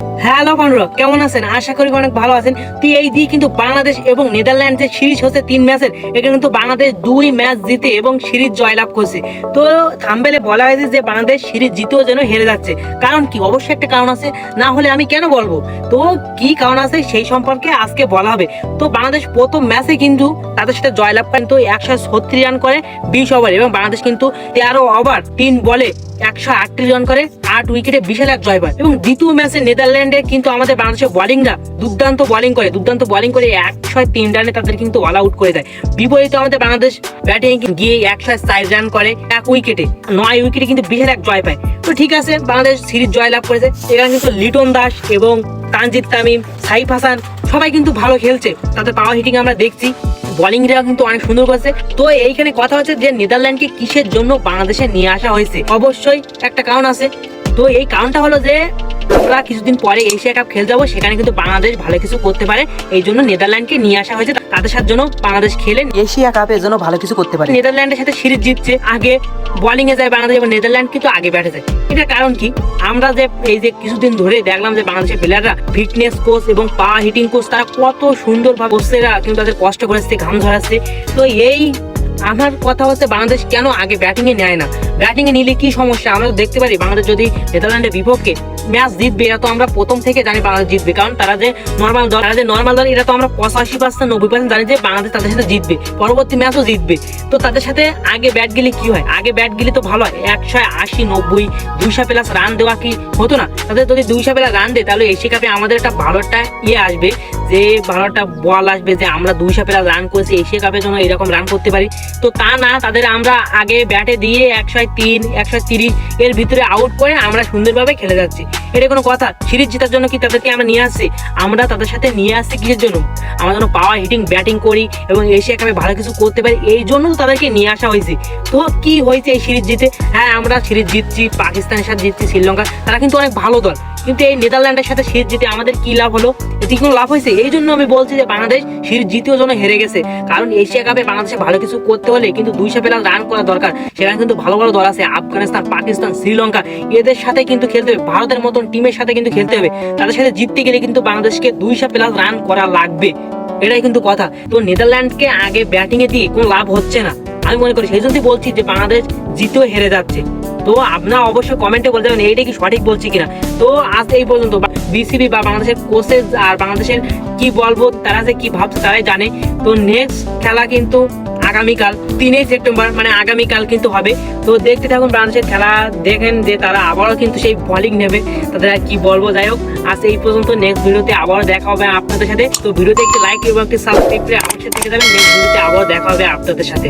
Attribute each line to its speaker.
Speaker 1: Hello বন্ধুরা, কেমন আছেন? আশা করি অনেক ভালো আছেন। কিন্তু বাংলাদেশ এবং সিরিজ হচ্ছে তিন ম্যাচের। এখানে কিন্তু বাংলাদেশ দুই ম্যাচ জিতে এবং সিরিজ জয়লাভ করছে। তো বলা হয়েছে যে বাংলাদেশ সিরিজ জিতেও যেন হেরে যাচ্ছে। কারণ কি? অবশ্যই একটা কারণ আছে। না হলে আমি কেন বলব? তো কি কারণ আছে সেই সম্পর্কে আজকে বলা হবে। তো বাংলাদেশ প্রথম ম্যাচে কিন্তু তাদের সাথে জয়লাভ করেন তো একশো ছত্রিশ রান করে বিশ ওভার এবং বাংলাদেশ কিন্তু তেরো ওভার তিন বলে একশো আটত্রিশ রান করে। আট উইকেটে বিশাল এক জয় পায় এবং দ্বিতীয় ম্যাচে নেদারল্যান্ডে কিন্তু আমাদের বাংলাদেশের বোলিংরা দুর্দান্ত বোলিং করে। দুর্দান্ত বোলিং করে একশো তিন রানে তাদের কিন্তু অল আউট করে দেয়। বিপরীতে আমাদের বাংলাদেশ ব্যাটিং গিয়ে একশো চার রান করে এক উইকেটে নয় উইকেটে কিন্তু বিশাল এক জয় পায়। তো ঠিক আছে, বাংলাদেশ সিরিজ জয় লাভ করেছে। এখানে কিন্তু লিটন দাস এবং তানজিদ তামিম, সাইফ হাসান সবাই কিন্তু ভালো খেলছে। তাদের পাওয়ার হিটিং আমরা দেখছি। বোলিংরা কিন্তু অনেক সুন্দর করছে। তো এইখানে কথা হচ্ছে যে নেদারল্যান্ডকে কিসের জন্য বাংলাদেশে নিয়ে আসা হয়েছে? অবশ্যই একটা কারণ আছে। তো এই কারণটা হলো যে আমরা কিছুদিন পরে এশিয়া কাপ খেলতে যাব সেখানে কিন্তু বাংলাদেশ ভালো কিছু করতে পারে। এই জন্য নেদারল্যান্ডকে নিয়ে আসা হয়েছে। তাদের সাথে জন্য বাংলাদেশ খেলে। এশিয়া কাপের জন্য ভালো কিছু করতে পারে। নেদারল্যান্ডের সাথে সিরিজ জিতছে আগে বোলিং এ যায় বাংলাদেশ এবং নেদারল্যান্ড কিন্তু আগে ব্যাটে যায়। এটার কারণ কি? আমরা যে এই যে কিছুদিন ধরে দেখলাম যে বাংলাদেশের প্লেয়াররা ফিটনেস কোচ এবং পা হিটিং কোচ তারা কত সুন্দর ভাবে কোচেরা কিন্তু তাদের কষ্ট করেছে ঘাম ঝরাচ্ছে। তো এই আমার কথা হচ্ছে বাংলাদেশ কেন আগে ব্যাটিং এ নেয় না? ব্যাটিং এ নিলে কি সমস্যা? আমরা দেখতে পারি বাংলাদেশ যদি নেদারল্যান্ডের বিপক্ষে ম্যাচ জিতবে এটা তো আমরা প্রথম থেকে জানি বাংলাদেশ জিতবে। কারণ তারা যে নর্মাল দল, তারা যে নর্মাল দল এটা তো আমরা পঁচাশি পার্সেন্ট নব্বই পার্সেন্ট জানি যে বাংলাদেশ তাদের সাথে জিতবে। পরবর্তী ম্যাচও জিতবে। তো তাদের সাথে আগে ব্যাট গেলে কি হয়? আগে ব্যাট গেলে তো ভালো হয়। একশো আশি, নব্বই, দুইশো প্লাস রান দেওয়া কি হতো না? তাদের যদি দুইশো প্লাস রান দেয়, তাহলে এশিয়া কাপে আমাদের একটা ভালো একটা ইয়ে আসবে, যে ভালো একটা বল আসবে, যে আমরা দুইশো প্লাস রান করেছি, এশিয়া কাপের জন্য এরকম রান করতে পারি। তো তা না, তাদের আমরা আগে ব্যাটে দিয়ে একশো তিন, একশো তিরিশ এর ভিতরে আউট করে আমরা সুন্দরভাবে খেলে যাচ্ছি। এটা কোনো কথা। সিরিজ জেতার জন্য কি তাদেরকে আমরা নিয়ে আসছি? আমরা তাদের সাথে নিয়ে আসছি কিসের জন্য? আমরা যেন পাওয়ার হিটিং ব্যাটিং করি এবং এশিয়া কাপে ভালো কিছু করতে পারি, এই জন্য তো তাদেরকে নিয়ে আসা হয়েছে। তো কি হয়েছে এই সিরিজ জিতে? হ্যাঁ আমরা সিরিজ জিতছি, পাকিস্তানের সাথে জিতছি, শ্রীলঙ্কা। তারা কিন্তু অনেক ভালো দল। কিন্তু এই নেদারল্যান্ডের সাথে সিরিজ জিতে আমাদের কি লাভ হলো? এতে কোনো লাভ হয়েছে? এই জন্য আমি বলছি যে বাংলাদেশ সিরিজ জিতেও জন্য হেরে গেছে। কারণ এশিয়া কাপে বাংলাদেশে ভালো কিছু করতে হলে কিন্তু দুইশো প্লাস রান করা দরকার। সেখানে কিন্তু ভালো ভালো দল আছে। আফগানিস্তান, পাকিস্তান, শ্রীলঙ্কা। এদের সাথে কিন্তু খেলতে হবে। ভারতের মতন টিমের সাথে কিন্তু খেলতে হবে। তাদের সাথে জিততে গেলে কিন্তু বাংলাদেশকে দুইশো প্লাস রান করা লাগবে। এটাই কিন্তু কথা। তো নেদারল্যান্ডকে আগে ব্যাটিং এ দিয়ে কোনো লাভ হচ্ছে না। আমি মনে করি সেই জন্যই বলছি যে বাংলাদেশ জিতেও হেরে যাচ্ছে। তো আপনারা অবশ্যই কমেন্টে বলতে পারেন, এইটা কি সঠিক বলছি কিনা? তো আজ এই পর্যন্ত বিসিবি বা বাংলাদেশের কোচেস আর বাংলাদেশের কি বলব, তারা যে কি ভাবছে তারাই জানে। তো নেক্সট খেলা কিন্তু আগামীকাল তিনই সেপ্টেম্বর মানে আগামীকাল কিন্তু হবে। তো দেখতে থাকুন বাংলাদেশের খেলা, দেখেন যে তারা আবারও কিন্তু সেই বলিং নেবে। তাদের আর কি বলব, যাই হোক, আজ এই পর্যন্ত নেক্সট ভিডিওতে আবারও দেখা হবে আপনাদের সাথে। তো ভিডিওতে একটি লাইক এবং একটি সাবস্ক্রাইব করে আমার সাথে থেকে যাবেন। নেক্সট ভিডিওতে আবারও দেখা হবে আপনাদের সাথে।